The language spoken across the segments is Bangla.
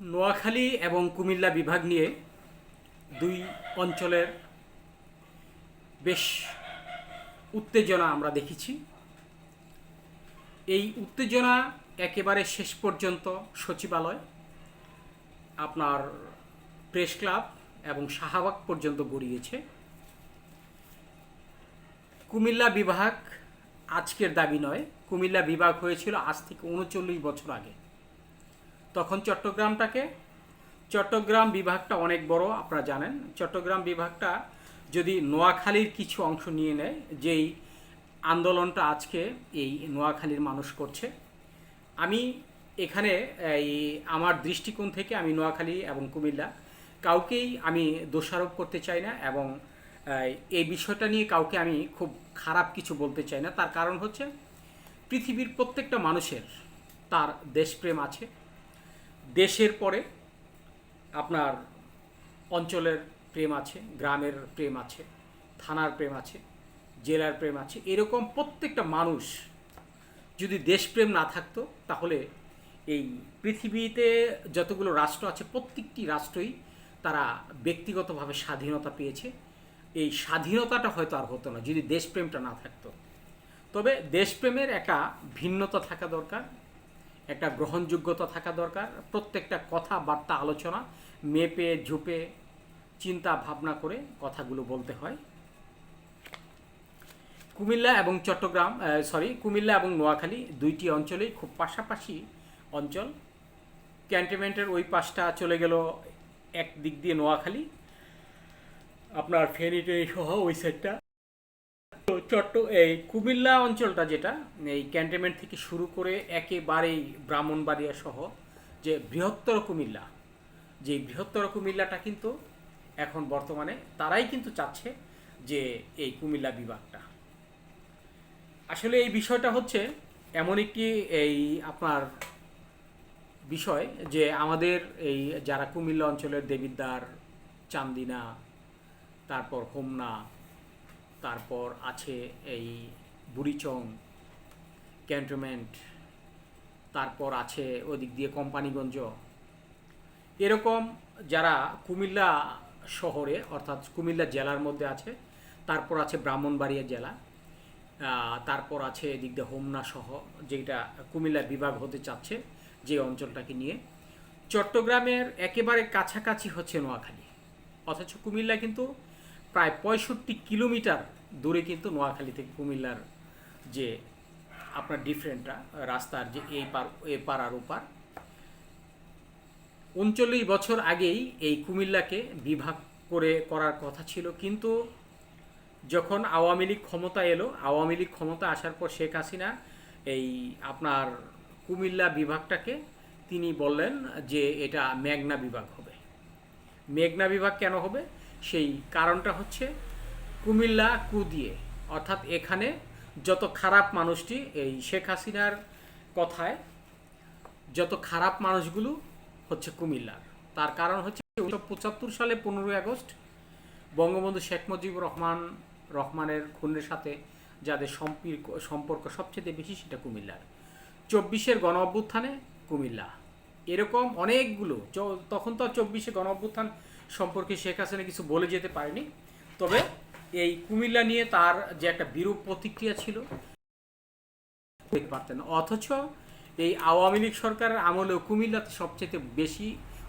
নোয়াখালী এবং কুমিল্লা বিভাগ নিয়ে দুই অঞ্চলের বেশ উত্তেজনা আমরা দেখেছি। এই উত্তেজনা একেবারে শেষ পর্যন্ত সচিবালয়, আপনার প্রেস ক্লাব এবং শাহবাগ পর্যন্ত গড়িয়েছে। কুমিল্লা বিভাগ আজকের দাবি নয়, কুমিল্লা বিভাগ হয়েছিল আজ থেকে উনচল্লিশ বছর আগে। তখন চট্টগ্রামটাকে, চট্টগ্রাম বিভাগটা অনেক বড়, আপনারা জানেন। চট্টগ্রাম বিভাগটা যদি নোয়াখালীর কিছু অংশ নিয়ে নেয়, যেই আন্দোলনটা আজকে এই নোয়াখালীর মানুষ করছে, আমি এখানে এই আমার দৃষ্টিকোণ থেকে আমি নোয়াখালী এবং কুমিল্লা, কাউকেই আমি দোষারোপ করতে চাই না এবং, এই বিষয়টা নিয়ে কাউকে আমি খুব খারাপ কিছু বলতে চাই না। তার কারণ হচ্ছে, পৃথিবীর প্রত্যেকটা মানুষের তার দেশপ্রেম আছে দেশের পরে আপনার অঞ্চলের প্রেম আছে, গ্রামের প্রেম আছে, থানার প্রেম আছে, জেলার প্রেম আছে, এরকম প্রত্যেকটা মানুষ যদি দেশপ্রেম না থাকতো, তাহলে এই পৃথিবীতে যতগুলো রাষ্ট্র আছে, প্রত্যেকটি রাষ্ট্রই তারা ব্যক্তিগতভাবে স্বাধীনতা পেয়েছে। এই স্বাধীনতাটা হয়তো আর হতো না, যদি দেশপ্রেমটা না থাকতো। তবে দেশপ্রেমের একটা ভিন্নতা থাকা দরকার। একটা গ্রহণযোগ্যতা থাকা দরকার। প্রত্যেকটা কথাবার্তা আলোচনা মেপে, ঝুপে, চিন্তা, ভাবনা করে কথাগুলো বলতে হয়। কুমিল্লা এবং চট্টগ্রাম সরি কুমিল্লা এবং নোয়াখালী দুইটি অঞ্চলেই খুব পাশাপাশি অঞ্চল। ক্যান্টনমেন্টের ওই পাশটা চলে গেল এক দিক দিয়ে নোয়াখালী। আপনার ফেনী সহ ওই সাইডটা চট্ট এই কুমিল্লা অঞ্চলটা যেটা, এই ক্যান্টনমেন্ট থেকে শুরু করে একেবারেই ব্রাহ্মণবাড়িয়া সহ যে বৃহত্তর কুমিল্লা, যে বৃহত্তর কুমিল্লাটা কিন্তু এখন বর্তমানে তারাই কিন্তু চাচ্ছে যে এই কুমিল্লা বিভাগটা। আসলে এই বিষয়টা হচ্ছে এমন একটি এই আপনার বিষয় যে আমাদের এই যারা কুমিল্লা অঞ্চলের দেবিদ্বার, চান্দিনা, তারপর হোমনা তারপর আছে এই বুড়িচং ক্যান্টনমেন্ট, তারপর আছে ওদিক দিয়ে কোম্পানিগঞ্জ। এরকম যারা কুমিল্লা শহরে, অর্থাৎ কুমিল্লা জেলার মধ্যে আছে, তারপর আছে ব্রাহ্মণবাড়িয়া জেলা তারপর আছে এদিক দিয়ে হোমনা সহ যেটা কুমিল্লা বিভাগ হতে চাচ্ছে যে অঞ্চলটাকে নিয়ে। চট্টগ্রামের একেবারে কাছাকাছি হচ্ছে নোয়াখালী। অথচ কুমিল্লা কিন্তু প্রায় পঁয়ষট্টি কিলোমিটার দূরে কিন্তু নোয়াখালী থেকে কুমিল্লার যে আপনার ডিফারেন্টটা রাস্তার যে এই পার, এ পার আর ওপার উনচল্লিশ বছর আগেই এই কুমিল্লাকে বিভাগ করে করার কথা ছিল। কিন্তু যখন আওয়ামী লীগ ক্ষমতা এলো, আওয়ামী লীগ ক্ষমতা আসার পর শেখ হাসিনা এই আপনার কুমিল্লা বিভাগটাকে তিনি বললেন যে এটা মেঘনা বিভাগ হবে। মেঘনা বিভাগ কেন হবে? সেই কারণটা হচ্ছে কুমিল্লা কু দিয়ে অর্থাৎ এখানে যত খারাপ মানুষটি, এই শেখ হাসিনার কথায় যত খারাপ মানুষগুলো হচ্ছে কুমিল্লার তার কারণ হচ্ছে উনিশশো পঁচাত্তর সালে পনেরোই আগস্ট বঙ্গবন্ধু শেখ মুজিবুর রহমান, রহমানের খুনের সাথে যাদের সম্পর্ক সম্পর্ক সবচেয়ে বেশি সেটা কুমিল্লার। চব্বিশের গণ অভ্যুত্থানে কুমিল্লা। এরকম অনেকগুলো তখন তো চব্বিশে গণ অভ্যুত্থান সম্পর্কে শেখ হাসিনা কিছু বলে যেতে পারেনি। তবে এই কুমিল্লা নিয়ে তার যে একটা বিরূপ প্রতিক্রিয়া ছিল পারতেন। অথচ এই আওয়ামী লীগ সরকারের আমলেও কুমিল্লাতে সবচেয়ে বেশি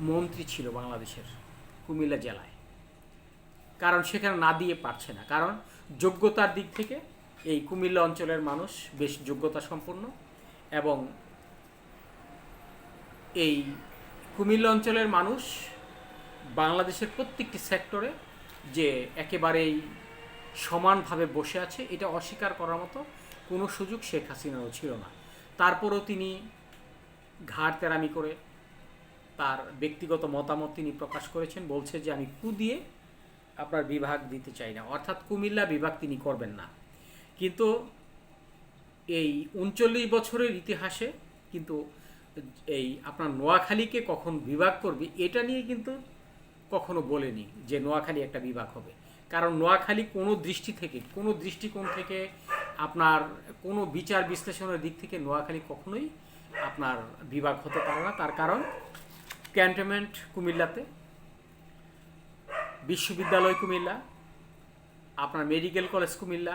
মন্ত্রী ছিল বাংলাদেশের, কুমিল্লা জেলায়। কারণ সেখানে না দিয়ে পারছে না। কারণ যোগ্যতার দিক থেকে এই কুমিল্লা অঞ্চলের মানুষ বেশ যোগ্যতা সম্পন্ন এবং এই কুমিল্লা অঞ্চলের মানুষ বাংলাদেশের প্রত্যেকটি সেক্টরে যে একেবারেই সমানভাবে বসে আছে, এটা অস্বীকার করার মতো কোনো সুযোগ শেখ হাসিনারও ছিল না। তারপরও তিনি ঘাড় তেরামি করে তার ব্যক্তিগত মতামত তিনি প্রকাশ করেছেন, বলছে যে আমি কু দিয়ে আপনার বিভাগ দিতে চাই না। অর্থাৎ কুমিল্লা বিভাগ তিনি করবেন না। কিন্তু এই উনচল্লিশ বছরের ইতিহাসে কিন্তু এই আপনার নোয়াখালীকে কখন বিভাগ করবে, এটা নিয়ে কিন্তু কখনো বলেনি যে নোয়াখালী একটা বিভাগ হবে। কারণ নোয়াখালী কোনো দৃষ্টি থেকে, কোনো দৃষ্টিকোণ থেকে আপনার কোনো বিচার বিশ্লেষণের দিক থেকে নোয়াখালী কখনোই আপনার বিভাগ হতে পারে না। তার কারণ ক্যান্টনমেন্ট কুমিল্লাতে, বিশ্ববিদ্যালয় কুমিল্লা, আপনার মেডিকেল কলেজ কুমিল্লা,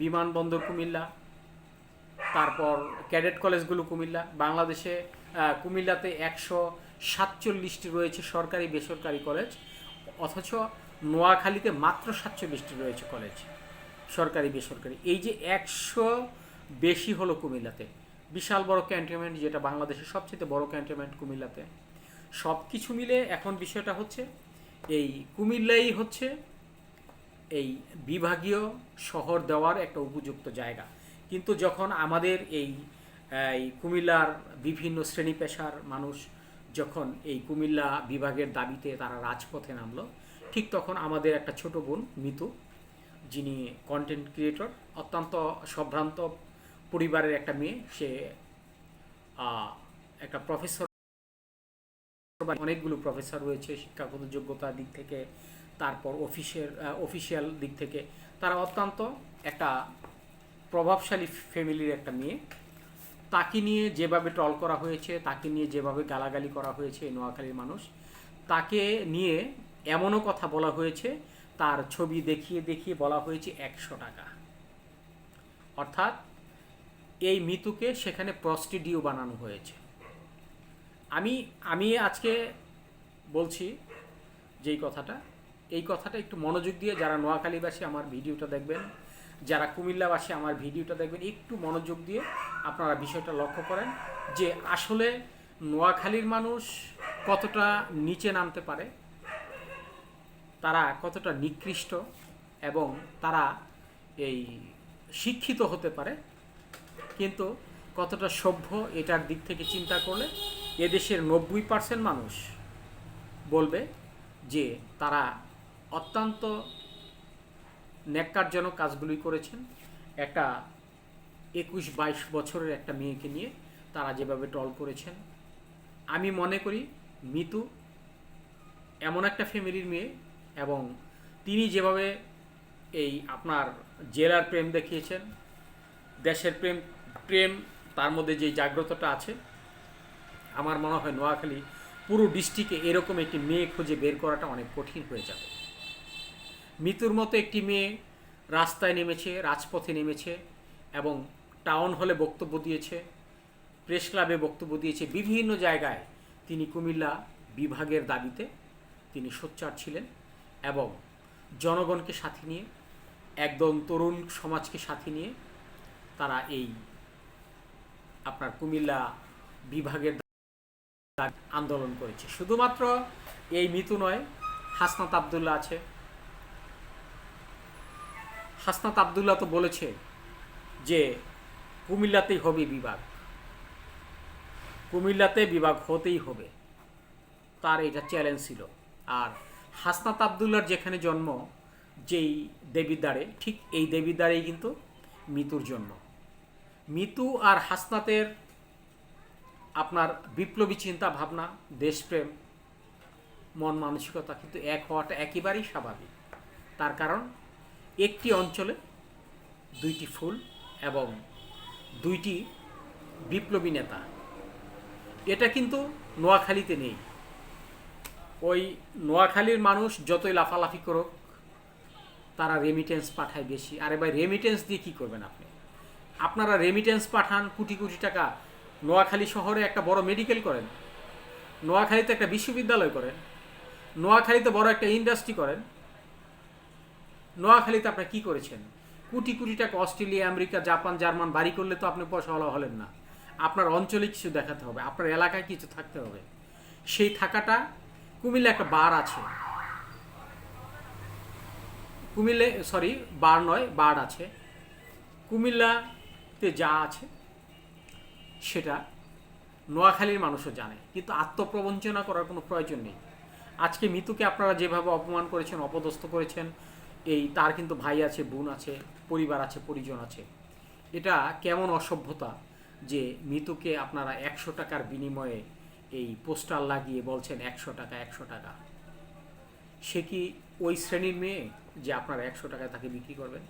বিমানবন্দর কুমিল্লা, তারপর ক্যাডেট কলেজগুলো কুমিল্লা, বাংলাদেশে কুমিল্লাতে একশো সাতচল্লিশটি রয়েছে সরকারি বেসরকারি কলেজ, অথচ নোয়াখালীতে মাত্র সাতচল্লিশটি রয়েছে কলেজ, সরকারি বেসরকারি। এই যে একশো বেশি হলো কুমিল্লাতে, বিশাল বড় ক্যান্টনমেন্ট যেটা বাংলাদেশের সবচেয়ে বড় ক্যান্টনমেন্ট কুমিল্লাতে। সব কিছু মিলে এখন বিষয়টা হচ্ছে, এই কুমিল্লাই হচ্ছে এই বিভাগীয় শহর দেওয়ার একটা উপযুক্ত জায়গা। কিন্তু যখন আমাদের এই কুমিল্লার বিভিন্ন শ্রেণি পেশার মানুষ যখন এই কুমিল্লা বিভাগের দাবিতে তারা রাজপথে নামলো, ঠিক তখন আমাদের একটা ছোট বোন মিতু, যিনি কন্টেন্ট ক্রিয়েটর অত্যন্ত সম্ভ্রান্ত পরিবারের একটা মেয়ে। সে একটা প্রফেসর অনেকগুলো প্রফেসর রয়েছে শিক্ষাগত যোগ্যতার দিক থেকে, তারপর অফিসের অফিসিয়াল দিক থেকে। তারা অত্যন্ত একটা প্রভাবশালী ফ্যামিলির একটা মেয়ে। তাকে নিয়ে যেভাবে ট্রল করা হয়েছে, তাকে নিয়ে যেভাবে গালাগালি করা হয়েছে নোয়াখালীর মানুষ, তাকে নিয়ে এমনও কথা বলা হয়েছে, তার ছবি দেখিয়ে দেখিয়ে বলা হয়েছে একশো টাকা। অর্থাৎ এই মিতুকে সেখানে প্রস্টিডিও বানানো হয়েছে। আমি আমি আজকে বলছি যেই কথাটা, এই কথাটা একটু মনোযোগ দিয়ে যারা নোয়াখালীবাসী আমার ভিডিওটা দেখবেন যারা কুমিল্লাবাসী আমার ভিডিওটা দেখবেন, একটু মনোযোগ দিয়ে আপনারা বিষয়টা লক্ষ্য করেন যে আসলে নোয়াখালীর মানুষ কতটা নিচে নামতে পারে, তারা কতটা নিকৃষ্ট এবং তারা এই শিক্ষিত হতে পারে, কিন্তু কতটা সভ্য এটার দিক থেকে চিন্তা করলে এদেশের নব্বই পার্সেন্ট মানুষ বলবে যে তারা অত্যন্ত ন্যাক্কারজনক কাজগুলি করেছেন। একটা একুশ বাইশ বছরের একটা মেয়েকে নিয়ে তারা যেভাবে টল করেছেন। আমি মনে করি মিতু এমন একটা ফ্যামিলির মেয়ে এবং তিনি যেভাবে এই আপনার জেলার প্রেম দেখিয়েছেন, দেশের প্রেম প্রেম তার মধ্যে যে জাগ্রতটা আছে, আমার মনে হয় নোয়াখালী পুরো ডিস্ট্রিক্টে এরকম একটি মেয়ে খুঁজে বের করাটা অনেক কঠিন হয়ে যাবে। মিতুর মতো একটি মেয়ে রাস্তায় নেমেছে, রাজপথে নেমেছে এবং টাউন হলে বক্তব্য দিয়েছে, প্রেস ক্লাবে বক্তব্য দিয়েছে। বিভিন্ন জায়গায় তিনি কুমিল্লা বিভাগের দাবিতে তিনি সোচ্চার ছিলেন এবং জনগণকে সাথে নিয়ে একদম তরুণ সমাজকে সাথে নিয়ে তারা এই আপনার কুমিল্লা বিভাগের আন্দোলন করেছে। শুধুমাত্র এই মিতু নয়, হাসনাত আবদুল্লাহ আছে। হাসনাত আবদুল্লাহ তো বলেছে যে কুমিল্লাতেই হবে বিভাগ। কুমিল্লাতে বিভাগ হতেই হবে। তার এটা চ্যালেঞ্জ ছিল। আর হাসনাত আবদুল্লার যেখানে জন্ম, যেই দেবিদ্বারে, ঠিক এই দেবিদ্বারেই কিন্তু মিতুর জন্ম। মিতু আর হাসনাতের আপনার বিপ্লবী চিন্তা ভাবনা, দেশপ্রেম, মন মানসিকতা কিন্তু এক হওয়াটা একেবারেই স্বাভাবিক। তার কারণ একটি অঞ্চলে দুইটি ফুল এবং দুইটি বিপ্লবী নেতা। এটা কিন্তু নোয়াখালীতে নেই। ওই নোয়াখালীর মানুষ যতই লাফালাফি করুক, তারা রেমিটেন্স পাঠায় বেশি। আরে ভাই রেমিটেন্স দিয়ে কী করবেন আপনি? আপনারা রেমিটেন্স পাঠান, কোটি কোটি টাকা নোয়াখালী শহরে একটা বড় মেডিকেল করেন, নোয়াখালীতে একটা বিশ্ববিদ্যালয় করেন, নোয়াখালীতে বড় একটা ইন্ডাস্ট্রি করেন নোয়াখালীতে আপনি কি করেছেন? কোটি কোটি টাকা অস্ট্রেলিয়া, আমেরিকা, জাপান, জার্মান বাড়ি করলে তো আপনি পয়সাওয়ালা হলেন না। আপনার অঞ্চলে কিছু দেখাতে হবে, আপনার এলাকায় কিছু থাকতে হবে। সেই থাকাটা কুমিল্লা একটা বার আছে। কুমিল্লে সরি বার নয়, বার আছে। কুমিল্লাতে যা আছে, সেটা নোয়াখালীর মানুষও জানে, কিন্তু আত্মপ্রবঞ্চনা করার কোনো প্রয়োজন নেই। আজকে মিতুকে আপনারা যেভাবে অপমান করেছেন, অপদস্থ করেছেন এই তার কিন্তু ভাই আছে, বোন আছে, পরিবার আছে, পরিজন আছে। এটা কেমন অসভ্যতা যে মিতুকে আপনারা একশো টাকার বিনিময়ে এই পোস্টার লাগিয়ে বলছেন একশো টাকা একশো টাকা? সে কি ওই শ্রেণির মেয়ে যে আপনারা একশো টাকায় তাকে বিক্রি করবেন?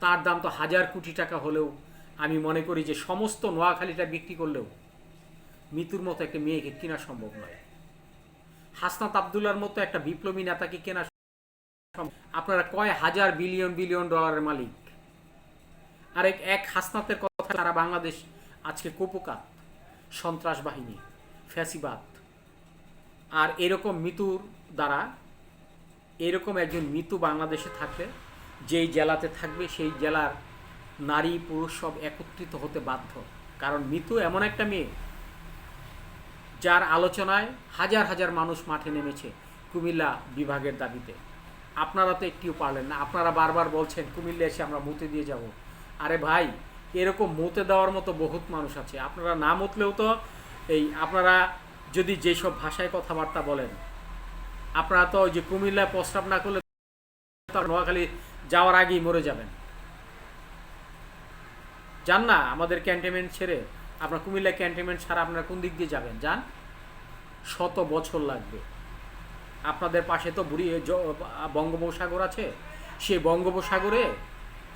তার দাম তো হাজার কোটি টাকা হলেও আমি মনে করি যে সমস্ত নোয়াখালীটা বিক্রি করলেও মিতুর মতো একটা মেয়েকে কেনা সম্ভব নয়। হাসনাত আবদুল্লার মতো একটা বিপ্লবী নেতাকে কেনা। আপনারা কয় হাজার বিলিয়ন বিলিয়ন ডলারের মালিক? আর এক হাসনাতের কথা সারা বাংলাদেশ আজকে কোপকাত, সন্ত্রাস বাহিনী, ফ্যাসিবাদ। আর এরকম মৃত্যুর দ্বারা এরকম একজন মৃত্যু বাংলাদেশে থাকলে, যেই জেলাতে থাকবে, সেই জেলার নারী, পুরুষ সব একত্রিত হতে বাধ্য। কারণ মৃত্যু এমন একটা মেয়ে, যার আলোচনায় হাজার হাজার মানুষ মাঠে নেমেছে কুমিল্লা বিভাগের দাবিতে। আপনারা তো একটিও পারলেন না। আপনারা বারবার বলছেন, কুমিল্লা এসে আমরা মুতে দিয়ে যাব। আরে ভাই, এরকম মুতে দেওয়ার মতো বহুত মানুষ আছে। আপনারা না মুতলেও তো এই আপনারা যদি যেসব ভাষায় কথাবার্তা বলেন, আপনারা তো ওই যে কুমিল্লায় প্রস্তাব না করলে নোয়াখালী যাওয়ার আগেই মরে যাবেন। যান না, আমাদের ক্যান্টনমেন্ট ছেড়ে আপনার কুমিল্লা ক্যান্টনমেন্ট ছাড়া আপনারা কোন দিক দিয়ে যাবেন? যান, শত বছর লাগবে। আপনাদের পাশে তো বুড়ি বঙ্গোপসাগর আছে। সেই বঙ্গোপসাগরে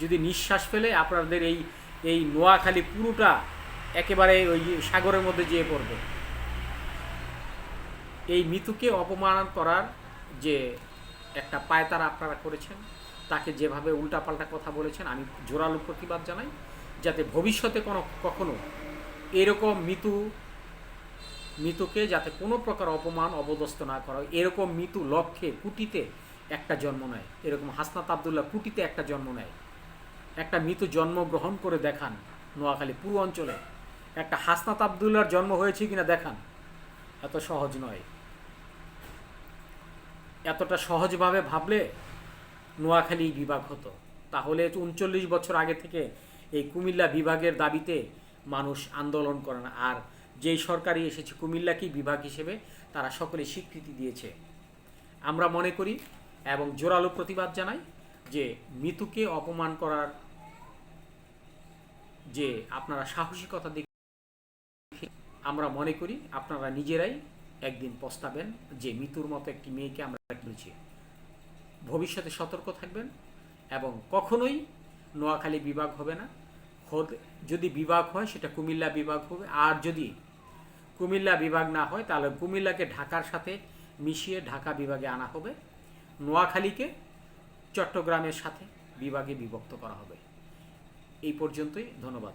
যদি নিঃশ্বাস ফেলে আপনাদের এই এই নোয়াখালী পুরোটা একেবারে ওই সাগরের মধ্যে যেয়ে পড়বে। এই মিতুকে অপমান করার যে একটা পায়তারা আপনারা করেছেন, তাকে যেভাবে উল্টাপাল্টা কথা বলেছেন, আমি জোরালো প্রতিবাদ জানাই, যাতে ভবিষ্যতে কোনো কখনো এরকম মিতু মিতুকে যাতে কোনো প্রকার অপমান অবদস্ত না করা এরকম মিতু লক্ষ্যে কুটিতে একটা জন্ম নেয়। এরকম হাসনাত আবদুল্লাহ কুটিতে একটা জন্ম নেয়। একটা মৃত্যু জন্মগ্রহণ করে দেখান নোয়াখালী পুরো অঞ্চলে। একটা হাসনাত আবদুল্লার জন্ম হয়েছে কিনা দেখান। এত সহজ নয়। এতটা সহজভাবে ভাবলে নোয়াখালী বিভাগ হতো। তাহলে উনচল্লিশ বছর আগে থেকে এই কুমিল্লা বিভাগের দাবিতে মানুষ আন্দোলন করে না। আর যেই সরকারই এসেছে কুমিল্লাকেই বিভাগ হিসেবে, তারা সকলে স্বীকৃতি দিয়েছে। আমরা মনে করি এবং জোরালো প্রতিবাদ জানাই যে মিতুকে অপমান করার যে আপনারা সাহসিকতা দেখে আমরা মনে করি আপনারা নিজেরাই একদিন পস্তাবেন যে মিতুর মতো একটি মেয়েকে আমরা তুলছি ভবিষ্যতে সতর্ক থাকবেন এবং কখনোই নোয়াখালী বিভাগ হবে না। যদি বিভাগ হয় সেটা কুমিল্লা বিভাগ হবে, আর যদি কুমিল্লা বিভাগ না হয়, তাহলে কুমিল্লাকে ঢাকার সাথে মিশিয়ে ঢাকা বিভাগে আনা হবে। নোয়াখালীকে চট্টগ্রামের সাথে বিভাগে বিভক্ত করা হবে। এই পর্যন্তই, ধন্যবাদ।